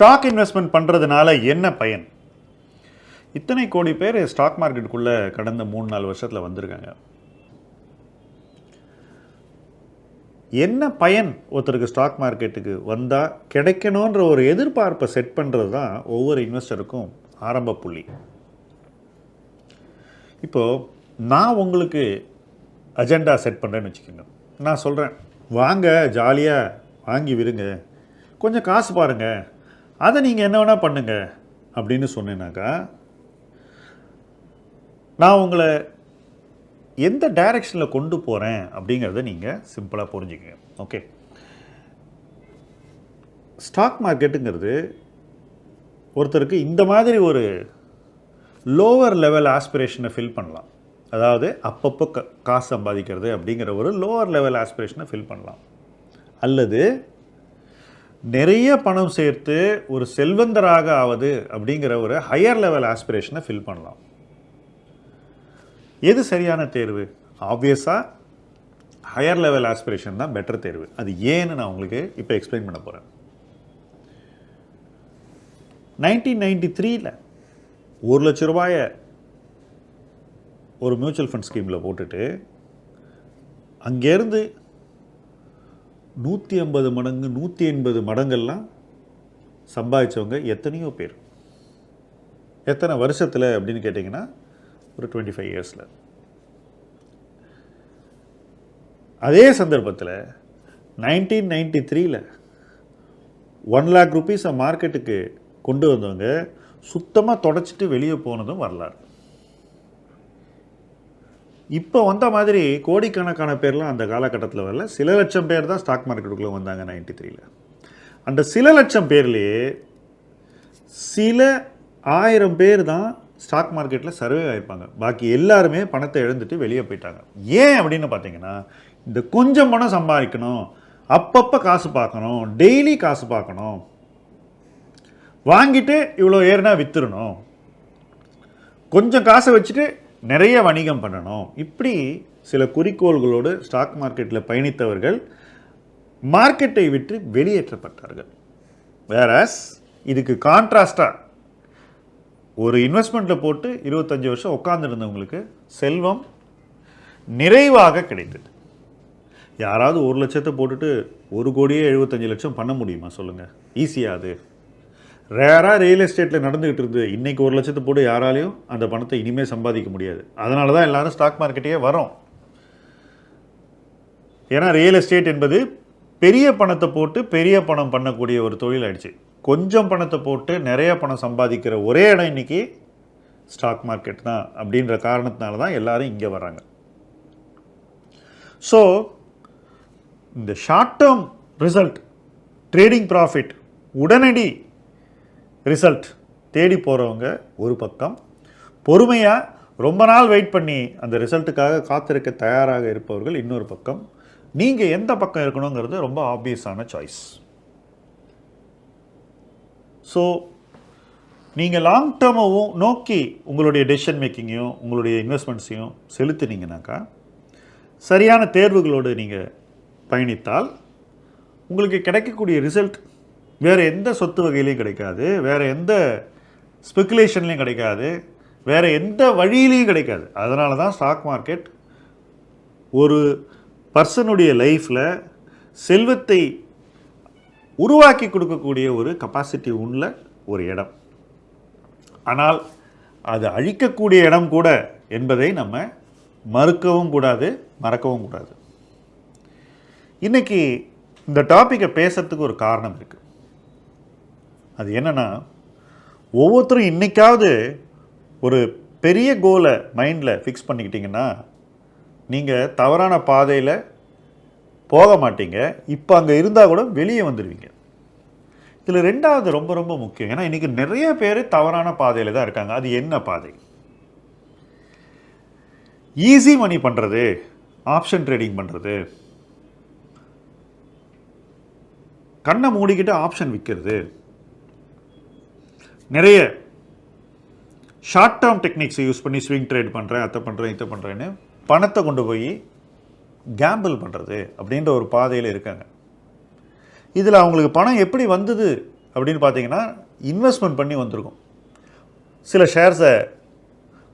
Stock investment பண்ணுறதுனால என்ன பயன்? இத்தனை கோடி பேர் ஸ்டாக் மார்க்கெட்டுக்குள்ளே கடந்த மூணு நாலு வருஷத்தில் வந்திருக்காங்க. என்ன பயன் ஒருத்தருக்கு ஸ்டாக் மார்க்கெட்டுக்கு வந்தால் கிடைக்கணுன்ற ஒரு எதிர்பார்ப்பை செட் பண்ணுறது தான் ஒவ்வொரு இன்வெஸ்டருக்கும் ஆரம்ப புள்ளி. இப்போது நான் உங்களுக்கு அஜெண்டா செட் பண்ணுறேன்னு வச்சுக்கோங்க. நான் சொல்கிறேன் வாங்க ஜாலியாக வாங்கி விடுங்க. கொஞ்சம் காசு பாருங்கள் அதை நீங்கள் என்ன வேணால் பண்ணுங்க அப்படின்னு சொன்னேனாக்கா நான் உங்களை எந்த டைரக்ஷனில் கொண்டு போகிறேன் அப்படிங்கிறத நீங்கள் சிம்பிளாக புரிஞ்சுக்கங்க. ஓகே ஸ்டாக் மார்க்கெட்டுங்கிறது ஒருத்தருக்கு இந்த மாதிரி ஒரு லோவர் லெவல் ஆஸ்பிரேஷனை ஃபில் பண்ணலாம். அதாவது அப்பப்போ க காசு சம்பாதிக்கிறது அப்படிங்கிற ஒரு லோவர் லெவல் ஆஸ்பிரேஷனை ஃபில் பண்ணலாம். அல்லது நிறைய பணம் சேர்த்து ஒரு செல்வந்தராக ஆவது அப்படிங்கிற ஒரு ஹையர் லெவல் ஆஸ்பிரேஷனை ஃபில் பண்ணலாம். எது சரியான தேர்வு? ஆப்வியஸாக ஹையர் லெவல் ஆஸ்பிரேஷன் தான் பெட்டர் தேர்வு. அது ஏன்னு நான் உங்களுக்கு இப்போ எக்ஸ்பிளைன் பண்ண போகிறேன் நைன்டீன் நைன்டி த்ரீல ஒரு லட்ச ரூபாயை ஒரு மியூச்சுவல் ஃபண்ட் ஸ்கீமில் போட்டுட்டு அங்கேருந்து நூற்றி ஐம்பது மடங்கு நூற்றி எண்பது மடங்கள்லாம் சம்பாதிச்சவங்க எத்தனையோ பேர். எத்தனை வருஷத்தில் அப்படின்னு கேட்டிங்கன்னா ஒரு டுவெண்ட்டி ஃபைவ் இயர்ஸில் அதே சந்தர்ப்பத்தில் நைன்டீன் நைன்டி த்ரீல ஒன் லேக் ருபீஸை மார்க்கெட்டுக்கு கொண்டு வந்தவங்க சுத்தமாக தொடச்சிட்டு வெளியே போனதும் வரலாறு. இப்போ வந்த மாதிரி கோடிக்கணக்கான பேர்லாம் அந்த காலகட்டத்தில் வரல. சில லட்சம் பேர் தான் ஸ்டாக் மார்க்கெட்டுக்குள்ளே வந்தாங்க நைன்டி த்ரீல அந்த சில லட்சம் பேர்லேயே சில ஆயிரம் பேர் தான் ஸ்டாக் மார்க்கெட்டில் சர்வே ஆகிருப்பாங்க பாக்கி எல்லாருமே பணத்தை இழந்துட்டு வெளியே போயிட்டாங்க. ஏன் அப்படின்னு பார்த்தீங்கன்னா இந்த கொஞ்சம் பணம் சம்பாதிக்கணும் அப்பப்போ காசு பார்க்கணும் டெய்லி காசு பார்க்கணும் வாங்கிட்டு இவ்வளோ ஏறுனா விற்றுடணும் கொஞ்சம் காசை வச்சுட்டு நிறைய வணிகம் பண்ணணும். இப்படி சில குறிக்கோள்களோடு ஸ்டாக் மார்க்கெட்டில் பயணித்தவர்கள் மார்க்கெட்டை விட்டு வெளியேற்றப்பட்டார்கள். வேறஸ் இதுக்கு கான்ட்ராஸ்டாக ஒரு இன்வெஸ்ட்மெண்ட்டில் போட்டு இருபத்தஞ்சி வருஷம் உட்காந்துருந்தவங்களுக்கு செல்வம் நிறைவாக கிடைத்தது. யாராவது ஒரு லட்சத்தை போட்டுட்டு ஒரு கோடியே எழுபத்தஞ்சு லட்சம் பண்ண முடியுமா சொல்லுங்கள் ஈஸியாக அது. ரேராக ரியல் எஸ்டேட்டில் நடந்துகிட்டு இருந்தது. இன்றைக்கி ஒரு லட்சத்தை போட்டு யாராலையும் அந்த பணத்தை இனிமேல் சம்பாதிக்க முடியாது. அதனால தான் எல்லோரும் ஸ்டாக் மார்க்கெட்டே வரோம் ஏன்னா ரியல் எஸ்டேட் என்பது பெரிய பணத்தை போட்டு பெரிய பணம் பண்ணக்கூடிய ஒரு தொழில் ஆயிடுச்சு. கொஞ்சம் பணத்தை போட்டு நிறைய பணம் சம்பாதிக்கிற ஒரே இடம் இன்னைக்கு ஸ்டாக் மார்க்கெட் தான் அப்படின்ற காரணத்தினால தான் எல்லோரும் இங்கே வராங்க ஸோ இந்த short term result trading profit உடனடி ரிசல்ட் தேடி போகிறவங்க ஒரு பக்கம். பொறுமையாக ரொம்ப நாள் வெயிட் பண்ணி அந்த ரிசல்ட்டுக்காக காத்திருக்க தயாராக இருப்பவர்கள் இன்னொரு பக்கம். நீங்கள் எந்த பக்கம் இருக்கணுங்கிறது ரொம்ப ஆப்வியஸான சாய்ஸ் ஸோ நீங்கள் லாங் டேர்மாகவும் நோக்கி உங்களுடைய டெசிஷன் மேக்கிங்கையும் உங்களுடைய இன்வெஸ்ட்மெண்ட்ஸையும் செலுத்தினீங்கனாக்கா சரியான தேர்வுகளோடு நீங்கள் பயணித்தால் உங்களுக்கு கிடைக்கக்கூடிய ரிசல்ட் வேறு எந்த சொத்து வகையிலையும் கிடைக்காது வேறு எந்த ஸ்பெக்குலேஷன்லையும் கிடைக்காது வேறு எந்த வழியிலையும் கிடைக்காது. அதனால தான் ஸ்டாக் மார்க்கெட் ஒரு பர்சனுடைய லைஃப்பில் செல்வத்தை உருவாக்கி கொடுக்கக்கூடிய ஒரு கெப்பாசிட்டி உள்ள ஒரு இடம். ஆனால் அது அழிக்கக்கூடிய இடம் கூட என்பதை நம்ம மறுக்கவும் கூடாது மறக்கவும் கூடாது. இன்னைக்கு இந்த டாப்பிக்கை பேசுகிறதுக்கு ஒரு காரணம் இருக்குது அது என்னன்னா ஒவ்வொருத்தரும் இன்றைக்காவது ஒரு பெரிய கோலை மைண்டில் ஃபிக்ஸ் பண்ணிக்கிட்டிங்கன்னா நீங்கள் தவறான பாதையில் போக மாட்டீங்க. இப்போ அங்கே இருந்தால் கூட வெளியே வந்துடுவீங்க இதில் ரெண்டாவது ரொம்ப ரொம்ப முக்கியம். ஏன்னா இன்றைக்கி நிறைய பேர் தவறான பாதையில் தான் இருக்காங்க. அது என்ன பாதை? ஈஸி மணி பண்ணுறது ஆப்ஷன் ட்ரேடிங் பண்ணுறது கண்ணை மூடிக்கிட்டு ஆப்ஷன் விற்கிறது நிறைய ஷார்ட் டேர்ம் டெக்னிக்ஸை யூஸ் பண்ணி ஸ்விங் ட்ரேட் பண்ணுறேன் அதை பண்ணுறேன் இதை பண்ணுறேன்னு பணத்தை கொண்டு போய் கேம்பிள் பண்ணுறது அப்படின்ற ஒரு பாதையில் இருக்காங்க. இதில் அவங்களுக்கு பணம் எப்படி வந்தது அப்படின்னு பார்த்தீங்கன்னா இன்வெஸ்ட்மெண்ட் பண்ணி வந்திருக்கும். சில ஷேர்ஸை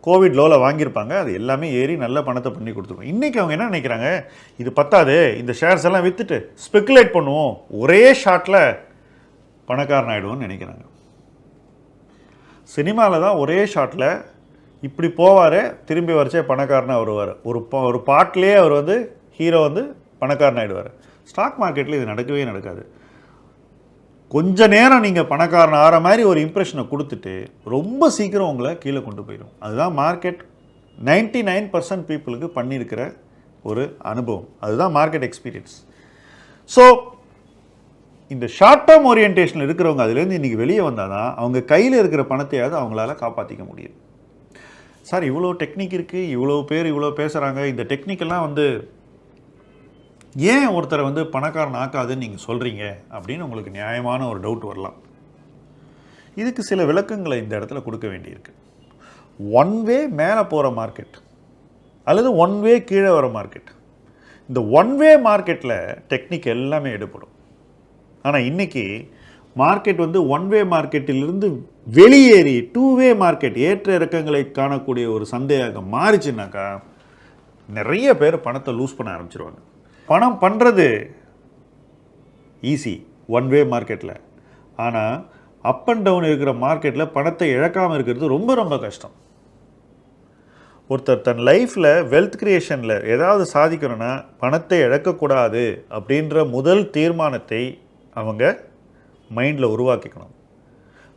கோவிட் லோவில் வாங்கியிருப்பாங்க அது எல்லாமே ஏறி நல்ல பணத்தை பண்ணி கொடுத்துருக்கோம். இன்றைக்கி அவங்க என்ன நினைக்கிறாங்க இது பத்தாது இந்த ஷேர்ஸ் எல்லாம் விற்றுட்டு ஸ்பெக்குலேட் பண்ணுவோம் ஒரே ஷாட்டில் பணக்காரன் ஆகிடுவோம்னு நினைக்கிறாங்க. சினிமாவில் தான் ஒரே ஷாட்டில் இப்படி போவார் திரும்பி வரைச்சே பணக்காரனாக வருவார். ஒரு பா ஒரு பாட்டிலே அவர் வந்து ஹீரோ வந்து பணக்காரன் ஆகிடுவார் ஸ்டாக் மார்க்கெட்டில் இது நடக்கவே நடக்காது. கொஞ்ச நேரம் நீங்கள் பணக்காரன் ஆகிற மாதிரி ஒரு இம்ப்ரெஷனை கொடுத்துட்டு ரொம்ப சீக்கிரம் உங்களை கீழே கொண்டு போயிடும் அதுதான் மார்க்கெட் 99% நைன் பர்சன்ட் பீப்புளுக்கு பண்ணியிருக்கிற ஒரு அனுபவம். அதுதான் மார்க்கெட் எக்ஸ்பீரியன்ஸ் ஸோ இந்த ஷார்ட் டேர்ம் ஓரியன்டேஷன் இருக்கிறவங்க அதுலேருந்து இன்றைக்கி வெளியே வந்தால் தான் அவங்க கையில் இருக்கிற பணத்தையாவது அவங்களால காப்பாற்றிக்க முடியும். சார் இவ்வளோ டெக்னிக் இருக்குது இவ்வளோ பேர் இவ்வளோ பேசுகிறாங்க இந்த டெக்னிக்கெல்லாம் வந்து ஏன் ஒருத்தரை வந்து பணக்காரன் ஆக்காதுன்னு நீங்கள் சொல்கிறீங்க அப்படின்னு உங்களுக்கு நியாயமான ஒரு டவுட் வரலாம். இதுக்கு சில விளக்கங்களை இந்த இடத்துல கொடுக்க வேண்டியிருக்கு. ஒன் வே மேலே போகிற மார்க்கெட் அல்லது ஒன் வே கீழே வர மார்க்கெட் இந்த ஒன் வே மார்க்கெட்டில் டெக்னிக் எல்லாமே எடுப்படும் ஆனால் இன்னைக்கு மார்க்கெட் வந்து ஒன் வே மார்க்கெட்டிலிருந்து வெளியேறி டூ வே மார்க்கெட் ஏற்ற இறக்கங்களை காணக்கூடிய ஒரு சந்தையாக மாறிச்சுனாக்கா நிறைய பேர் பணத்தை லூஸ் பண்ண ஆரம்பிச்சிருவாங்க. பணம் பண்ணுறது ஈஸி ஒன் வே மார்க்கெட்டில் ஆனால் அப் அண்ட் டவுன் இருக்கிற மார்க்கெட்டில் பணத்தை இழக்காமல் இருக்கிறது ரொம்ப ரொம்ப கஷ்டம். ஒருத்தர் தன் லைஃப்பில் வெல்த் கிரியேஷனில் ஏதாவது சாதிக்கணும்னா பணத்தை இழக்கக்கூடாது அப்படின்ற முதல் தீர்மானத்தை அவங்க மைண்டில் உருவாக்கிக்கணும்.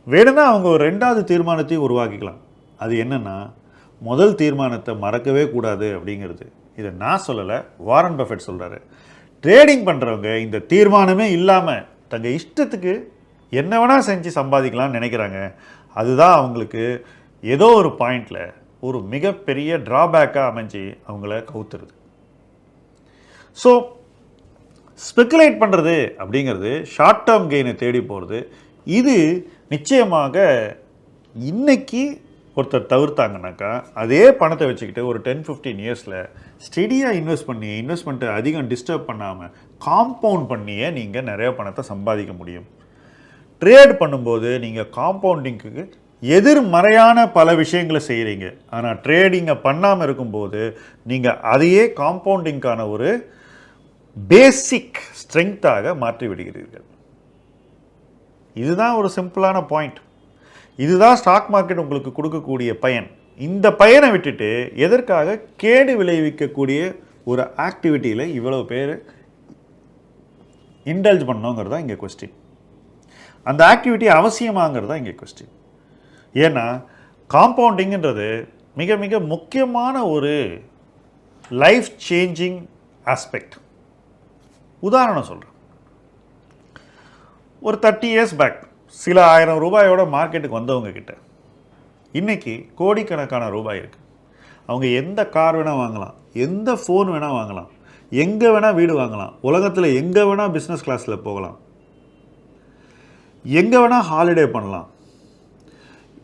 வேணும்னா அவங்க ஒரு ரெண்டாவது தீர்மானத்தையும் உருவாக்கிக்கலாம். அது என்னென்னா முதல் தீர்மானத்தை மறக்கவே கூடாது அப்படிங்கிறது. இதை நான் சொல்லலை வாரன் பஃபெட் சொல்கிறாரு ட்ரேடிங் பண்ணுறவங்க இந்த தீர்மானமே இல்லாமல் தங்கள் இஷ்டத்துக்கு என்ன வேணால் செஞ்சு சம்பாதிக்கலாம்னு நினைக்கிறாங்க. அதுதான் அவங்களுக்கு ஏதோ ஒரு பாயிண்டில் ஒரு மிகப்பெரிய ட்ராபேக்காக அமைஞ்சு அவங்கள கவுத்துருது. ஸோ ஸ்பெக்குலேட் பண்ணுறது அப்படிங்கிறது ஷார்ட் டேர்ம் கெயினை தேடி போகிறது இது நிச்சயமாக இன்றைக்கி ஒருத்தர் தவிர்த்தாங்கனாக்கா அதே பணத்தை வச்சுக்கிட்டு ஒரு டென் ஃபிஃப்டீன் இயர்ஸில் ஸ்டெடியாக இன்வெஸ்ட் பண்ணி இன்வெஸ்ட்மெண்ட்டை அதிகம் டிஸ்டர்ப் பண்ணாமல் காம்பவுண்ட் பண்ணியே நீங்கள் நிறைய பணத்தை சம்பாதிக்க முடியும். ட்ரேட் பண்ணும்போது நீங்கள் காம்பவுண்டிங்க்கு எதிர்மறையான பல விஷயங்களை செய்கிறீங்க ஆனால் ட்ரேடிங்கை பண்ணாமல் இருக்கும்போது நீங்கள் அதையே காம்பவுண்டிங்க்கான ஒரு பேசிக் ஸ்ட்ரெங்க்த்தாக மாற்றி விடுகிறீர்கள் இதுதான் ஒரு சிம்பிளான பாயிண்ட் இதுதான் ஸ்டாக் மார்க்கெட் உங்களுக்கு கொடுக்கக்கூடிய பயன். இந்த பயனை விட்டுட்டு எதற்காக கேடு விளைவிக்கக்கூடிய ஒரு ஆக்டிவிட்டியில் இவ்வளோ பேர் இன்டல்ஜ் பண்ணோங்கிறது தான் இங்கே கொஸ்டின் அந்த ஆக்டிவிட்டி அவசியமாங்கிறது தான் இங்கே கொஸ்டின் ஏன்னா காம்பவுண்டிங்கிறது மிக மிக முக்கியமான ஒரு லைஃப் சேஞ்சிங் ஆஸ்பெக்ட் உதாரணம் சொல்கிறேன் ஒரு தேர்ட்டி இயர்ஸ் பேக் சில ஆயிரம் ரூபாயோட மார்க்கெட்டுக்கு வந்தவங்க கிட்ட இன்னைக்கு கோடிக்கணக்கான ரூபாய் இருக்குது அவங்க எந்த கார் வேணால் வாங்கலாம் எந்த ஃபோன் வேணால் வாங்கலாம் எங்கே வேணால் வீடு வாங்கலாம் உலகத்தில் எங்கே வேணால் பிஸ்னஸ் கிளாஸில் போகலாம் எங்கே வேணால் ஹாலிடே பண்ணலாம்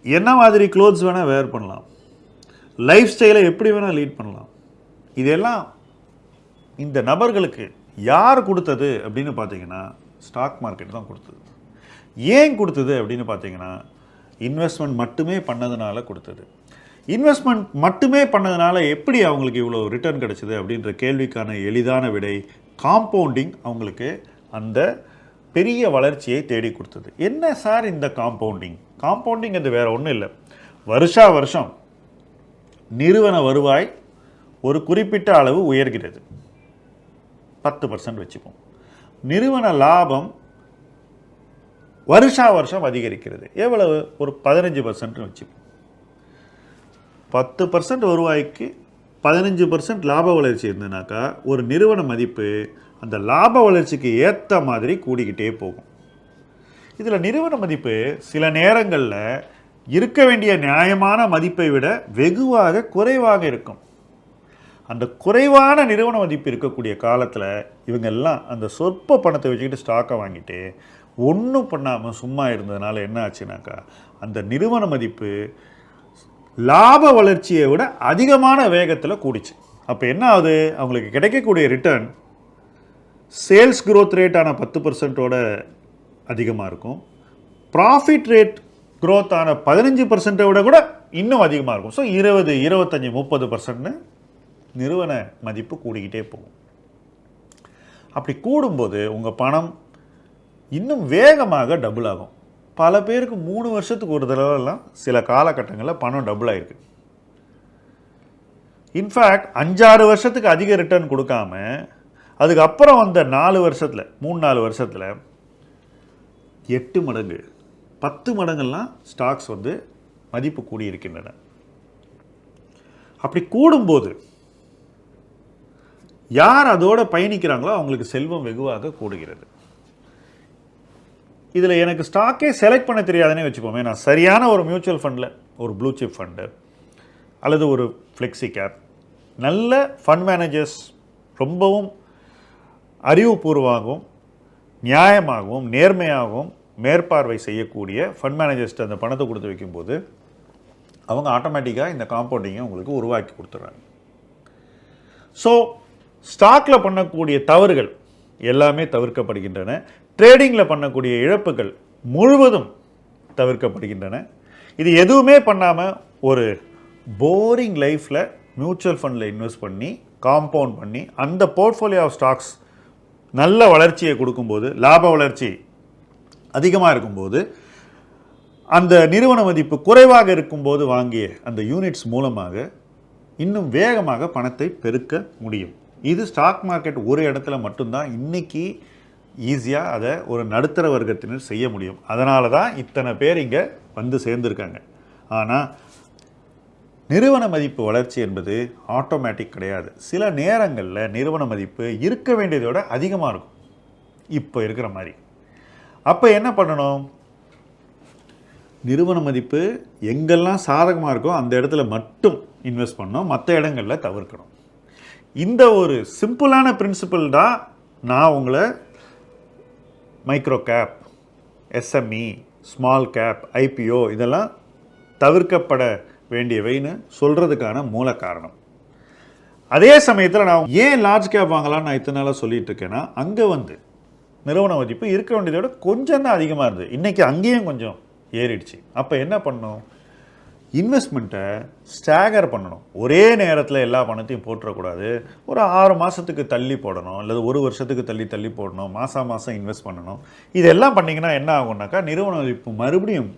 என்ன மாதிரி க்ளோத்ஸ் வேணால் வேர் பண்ணலாம் லைஃப் ஸ்டைலை எப்படி வேணால் லீட் பண்ணலாம் இதெல்லாம் இந்த நபர்களுக்கு யார் கொடுத்தது அப்படின்னு பார்த்தீங்கன்னா ஸ்டாக் மார்க்கெட் தான் கொடுத்தது. ஏன் கொடுத்தது அப்படின்னு பார்த்தீங்கன்னா இன்வெஸ்ட்மெண்ட் மட்டுமே பண்ணதுனால கொடுத்தது. இன்வெஸ்ட்மெண்ட் மட்டுமே பண்ணதுனால எப்படி அவங்களுக்கு இவ்வளோ ரிட்டர்ன் கிடைச்சிது அப்படின்ற கேள்விக்கான எளிதான விடை காம்பவுண்டிங் அவங்களுக்கு அந்த பெரிய வளர்ச்சியை தேடி கொடுத்தது. என்ன சார் இந்த காம்பவுண்டிங் காம்பவுண்டிங் அது வேறு ஒன்றும் இல்லை. வருஷா வருஷம் நிறுவன வருவாய் ஒரு குறிப்பிட்ட அளவு உயர்கிறது. பத்து பர்சன்ட் வச்சுப்போம். நிறுவன லாபம் வருஷா வருஷம் அதிகரிக்கிறது. எவ்வளவு? ஒரு பதினஞ்சு பர்சன்ட்னு வச்சுப்போம். பத்து பர்சன்ட் வருவாய்க்கு பதினஞ்சு பர்சன்ட் லாப வளர்ச்சி இருந்ததுனாக்கா ஒரு நிறுவன மதிப்பு அந்த லாப வளர்ச்சிக்கு ஏற்ற மாதிரி கூடிக்கிட்டே போகும். இதில் நிறுவன மதிப்பு சில நேரங்களில் இருக்க வேண்டிய நியாயமான மதிப்பை விட வெகுவாக குறைவாக இருக்கும். அந்த குறைவான நிறுவன மதிப்பு இருக்கக்கூடிய காலத்தில் இவங்க எல்லாம் அந்த சொற்ப பணத்தை வச்சுக்கிட்டு ஸ்டாக்கை வாங்கிட்டு ஒன்றும் பண்ணாமல் சும்மா இருந்ததுனால என்ன ஆச்சுனாக்கா அந்த நிறுவன மதிப்பு லாப வளர்ச்சியை விட அதிகமான வேகத்தில் கூடிச்சு. அப்போ என்ன ஆகுது? அவங்களுக்கு கிடைக்கக்கூடிய ரிட்டர்ன் சேல்ஸ் க்ரோத் ரேட்டான பத்து பர்சன்ட்டோட அதிகமாக இருக்கும். ப்ராஃபிட் ரேட் க்ரோத்தான பதினஞ்சு பர்சன்ட்டை விட கூட இன்னும் அதிகமாக இருக்கும். ஸோ இருபது இருபத்தஞ்சி முப்பது பர்சன்ட்னு நிறுவன மதிப்பு கூடிக்கிட்டே போகும். அப்படி கூடும்போது உங்கள் பணம் இன்னும் வேகமாக டபுள் ஆகும். பல பேருக்கு மூணு வருஷத்துக்கு ஒரு தடவைலாம் சில காலகட்டங்களில் பணம் டபுள் ஆகிருக்கு இன்ஃபேக்ட் அஞ்சாறு வருஷத்துக்கு அதிக ரிட்டர்ன் கொடுக்காம அதுக்கப்புறம் வந்த நாலு வருஷத்தில் மூணு நாலு வருஷத்தில் எட்டு மடங்கு பத்து மடங்கெல்லாம் ஸ்டாக்ஸ் வந்து மதிப்பு கூடியிருக்கின்றன. அப்படி கூடும்போது யார் அதோட பயணிக்கிறாங்களோ அவங்களுக்கு செல்வம் வெகுவாக கூடுகிறது. இதில் எனக்கு ஸ்டாக்கே செலக்ட் பண்ண தெரியாதுன்னே வச்சுப்போமே நான் சரியான ஒரு மியூச்சுவல் ஃபண்டில் ஒரு ப்ளூ சிப் ஃபண்டு அல்லது ஒரு ஃப்ளெக்ஸி கேப் நல்ல ஃபண்ட் மேனேஜர்ஸ் ரொம்பவும் அறிவுபூர்வமாகவும் நியாயமாகவும் நேர்மையாகவும் மேற்பார்வை செய்யக்கூடிய ஃபண்ட் மேனேஜர்ஸ்ட்டு அந்த பணத்தை கொடுத்து வைக்கும்போது அவங்க ஆட்டோமேட்டிக்காக இந்த காம்பவுண்டிங்கை உங்களுக்கு உருவாக்கி கொடுத்துட்றாங்க. ஸோ ஸ்டாக்கில் பண்ணக்கூடிய தவறுகள் எல்லாமே தவிர்க்கப்படுகின்றன. ட்ரேடிங்கில் பண்ணக்கூடிய இழப்புகள் முழுவதும் தவிர்க்கப்படுகின்றன. இது எதுவுமே பண்ணாமல் ஒரு போரிங் லைஃப்பில் மியூச்சுவல் ஃபண்டில் இன்வெஸ்ட் பண்ணி காம்பவுண்ட் பண்ணி அந்த போர்ட்ஃபோலியோ ஆஃப் ஸ்டாக்ஸ் நல்ல வளர்ச்சியை கொடுக்கும்போது லாப வளர்ச்சி அதிகமாக இருக்கும்போது அந்த நிறுவன மதிப்பு குறைவாக இருக்கும்போது வாங்கிய அந்த யூனிட்ஸ் மூலமாக இன்னும் வேகமாக பணத்தை பெருக்க முடியும். இது ஸ்டாக் மார்க்கெட் ஒரு இடத்துல மட்டும்தான் இன்றைக்கி ஈஸியாக அதை ஒரு நடுத்தர வர்க்கத்தினர் செய்ய முடியும். அதனால தான் இத்தனை பேர் இங்கே வந்து சேர்ந்துருக்காங்க. ஆனால் நிறுவன மதிப்பு வளர்ச்சி என்பது ஆட்டோமேட்டிக் கிடையாது. சில நேரங்களில் நிறுவன மதிப்பு இருக்க வேண்டியதை விட அதிகமாக இருக்கும். இப்போ இருக்கிற மாதிரி. அப்போ என்ன பண்ணணும்? நிறுவன மதிப்பு எங்கெல்லாம் சாதகமாக இருக்கோ அந்த இடத்துல மட்டும் இன்வெஸ்ட் பண்ணணும். மற்ற இடங்களில் தவிர்க்கணும். இந்த ஒரு சிம்பிளான பிரின்சிபல் தான் நான் உங்களை micro cap SME small cap IPO இதெல்லாம் தவிர்க்கப்பட வேண்டியவைன்னு சொல்கிறதுக்கான மூல காரணம். அதே சமயத்தில் நான் ஏன் லார்ஜ் கேப் வாங்கலாம்னு நான் இத்தனை நாளாக சொல்லிட்டு இருக்கேன்னா அங்கே வந்து நிறுவன மதிப்பு இருக்க வேண்டியதை விட கொஞ்சம் தான் அதிகமாக இருந்தது. இன்றைக்கி அங்கேயும் கொஞ்சம் ஏறிடுச்சு. அப்போ என்ன பண்ணோம்? இன்வெஸ்ட்மெண்ட்டை ஸ்டாகர் பண்ணணும். ஒரே நேரத்தில் எல்லா பணத்தையும் போட்டுறக்கூடாது. ஒரு ஆறு மாதத்துக்கு தள்ளி போடணும். அல்லது ஒரு வருஷத்துக்கு தள்ளி தள்ளி போடணும். மாதம் மாதம் இன்வெஸ்ட் பண்ணணும். இதெல்லாம் பண்ணிங்கன்னா என்ன ஆகும்னாக்கா நிறுவனம் இப்போ மறுபடியும்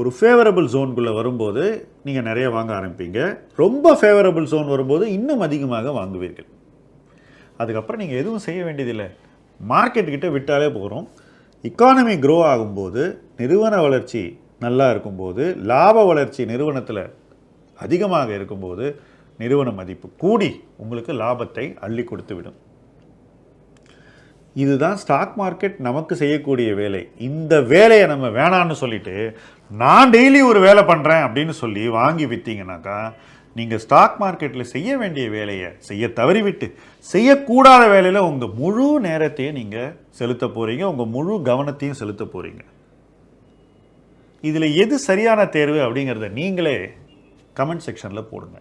ஒரு ஃபேவரபிள் ஜோனுக்குள்ளே வரும்போது நீங்கள் நிறைய வாங்க ஆரம்பிப்பீங்க. ரொம்ப ஃபேவரபிள் ஜோன் வரும்போது இன்னும் அதிகமாக வாங்குவீர்கள். அதுக்கப்புறம் நீங்கள் எதுவும் செய்ய வேண்டியதில்லை. மார்க்கெட்டுக்கிட்ட விட்டாலே போகிறோம் இக்கானமி க்ரோ ஆகும்போது நிறுவன வளர்ச்சி நல்லா இருக்கும்போது லாப வளர்ச்சி நிறுவனத்தில் அதிகமாக இருக்கும்போது நிறுவன மதிப்பு கூடி உங்களுக்கு லாபத்தை அள்ளி கொடுத்து விடும். இதுதான் ஸ்டாக் மார்க்கெட் நமக்கு செய்யக்கூடிய வேலை. இந்த வேலையை நம்ம வேணான்னு சொல்லிட்டு நான் டெய்லி ஒரு வேலை பண்ணுறேன் அப்படின்னு சொல்லி வாங்கி விற்றீங்கனாக்கா நீங்கள் ஸ்டாக் மார்க்கெட்டில் செய்ய வேண்டிய வேலையை செய்ய தவறிவிட்டு செய்யக்கூடாத வேலையில் உங்கள் முழு நேரத்தையும் நீங்கள் செலுத்த போகிறீங்க உங்கள் முழு கவனத்தையும் செலுத்த போகிறீங்க இதில் எது சரியான தேர்வு அப்படிங்கிறத நீங்களே கமெண்ட் செக்ஷனில் போடுங்க.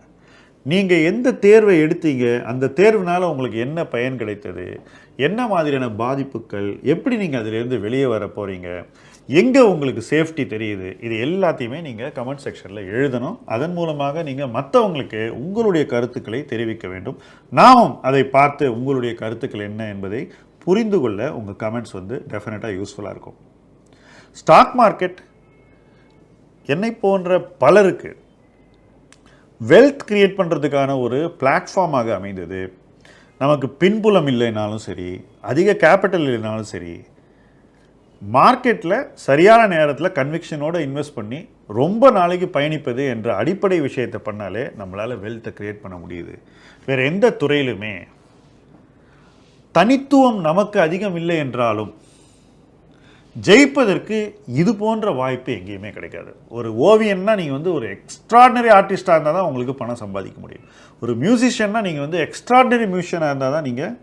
நீங்கள் எந்த தேர்வை எடுத்தீங்க அந்த தேர்வினால் உங்களுக்கு என்ன பயன் கிடைத்தது என்ன மாதிரியான பாதிப்புகள் எப்படி நீங்கள் அதிலேருந்து வெளியே வர போகிறீங்க எங்கே உங்களுக்கு சேஃப்டி தெரியுது இது எல்லாத்தையுமே நீங்கள் கமெண்ட் செக்ஷனில் எழுதணும். அதன் மூலமாக நீங்கள் மற்றவங்களுக்கு உங்களுடைய கருத்துக்களை தெரிவிக்க வேண்டும். நாமும் அதை பார்த்து உங்களுடைய கருத்துக்கள் என்ன என்பதை புரிந்து கொள்ள உங்கள் கமெண்ட்ஸ் வந்து டெஃபினட்டாக யூஸ்ஃபுல்லாக இருக்கும். ஸ்டாக் மார்க்கெட் என்னை போன்ற பலருக்கு வெல்த் கிரியேட் பண்ணுறதுக்கான ஒரு பிளாட்ஃபார்மாக அமைந்தது. நமக்கு பின்புலம் இல்லைனாலும் சரி அதிக கேபிட்டல் இல்லைனாலும் சரி மார்க்கெட்டில் சரியான நேரத்தில் கன்விக்ஷனோடு இன்வெஸ்ட் பண்ணி ரொம்ப நாளைக்கு பயணிப்பது என்ற அடிப்படை விஷயத்தை பண்ணாலே நம்மளால் வெல்த்தை கிரியேட் பண்ண முடியுது. வேறு எந்த துறையிலுமே தனித்துவம் நமக்கு அதிகம் இல்லை என்றாலும் ஜெயிப்பதற்கு இது போன்ற வாய்ப்பு எங்கேயுமே கிடைக்காது. ஒரு ஓவியன்னா நீங்கள் வந்து ஒரு எக்ஸ்ட்ராடினரி ஆர்டிஸ்டாக இருந்தால் தான் உங்களுக்கு பணம் சம்பாதிக்க முடியும். ஒரு மியூசிஷியன்னா நீங்கள் வந்து எக்ஸ்ட்ராடினரி மியூசிஷியனாக இருந்தால் தான் நீங்கள்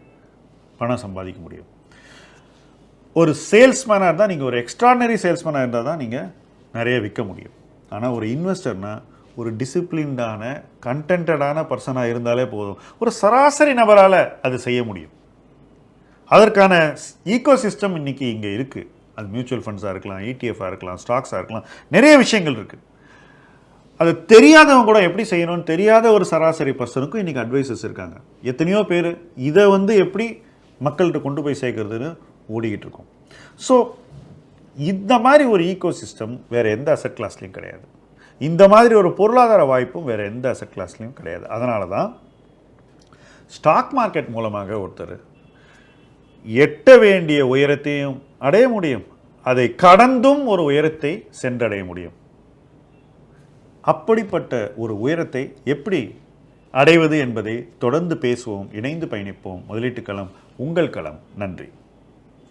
பணம் சம்பாதிக்க முடியும். ஒரு சேல்ஸ்மேனாக இருந்தால் நீங்கள் ஒரு எக்ஸ்ட்ராடினரி சேல்ஸ்மேனாக இருந்தால் தான் நீங்கள் நிறைய விற்க முடியும். ஆனால் ஒரு இன்வெஸ்டர்னா ஒரு டிசிப்ளின்டான கண்டென்டடான பர்சனாக இருந்தாலே போதும். ஒரு சராசரி நபரால் அது செய்ய முடியும். அதற்கான ஈகோ சிஸ்டம் இன்னைக்கு இங்கே இருக்குது அது மியூச்சுவல் ஃபண்ட்ஸாக இருக்கலாம் இடிஎஃபாக இருக்கலாம் ஸ்டாக்ஸாக இருக்கலாம் நிறைய விஷயங்கள் இருக்குது அது தெரியாதவங்க கூட எப்படி செய்யணும்னு தெரியாத ஒரு சராசரி பர்சனுக்கும் இன்றைக்கி அட்வைசஸ் இருக்காங்க. எத்தனையோ பேர் இதை வந்து எப்படி மக்கள்கிட்ட கொண்டு போய் சேர்க்குறதுன்னு ஓடிக்கிட்டு இருக்கோம். ஸோ இந்த மாதிரி ஒரு ஈகோ சிஸ்டம் வேறு எந்த அசட் கிளாஸ்லையும் கிடையாது. இந்த மாதிரி ஒரு பொருளாதார வாய்ப்பும் வேறு எந்த அசட் கிளாஸ்லையும் கிடையாது. அதனால தான் ஸ்டாக் மார்க்கெட் மூலமாக ஒருத்தர் எட்ட வேண்டிய உயரத்தையும் அடைய முடியும். அதை கடந்தும் ஒரு உயரத்தை சென்றடைய முடியும். அப்படிப்பட்ட ஒரு உயரத்தை எப்படி அடைவது என்பதை தொடர்ந்து பேசுவோம் இணைந்து பயணிப்போம். முதலீட்டு களம் உங்கள் களம். நன்றி.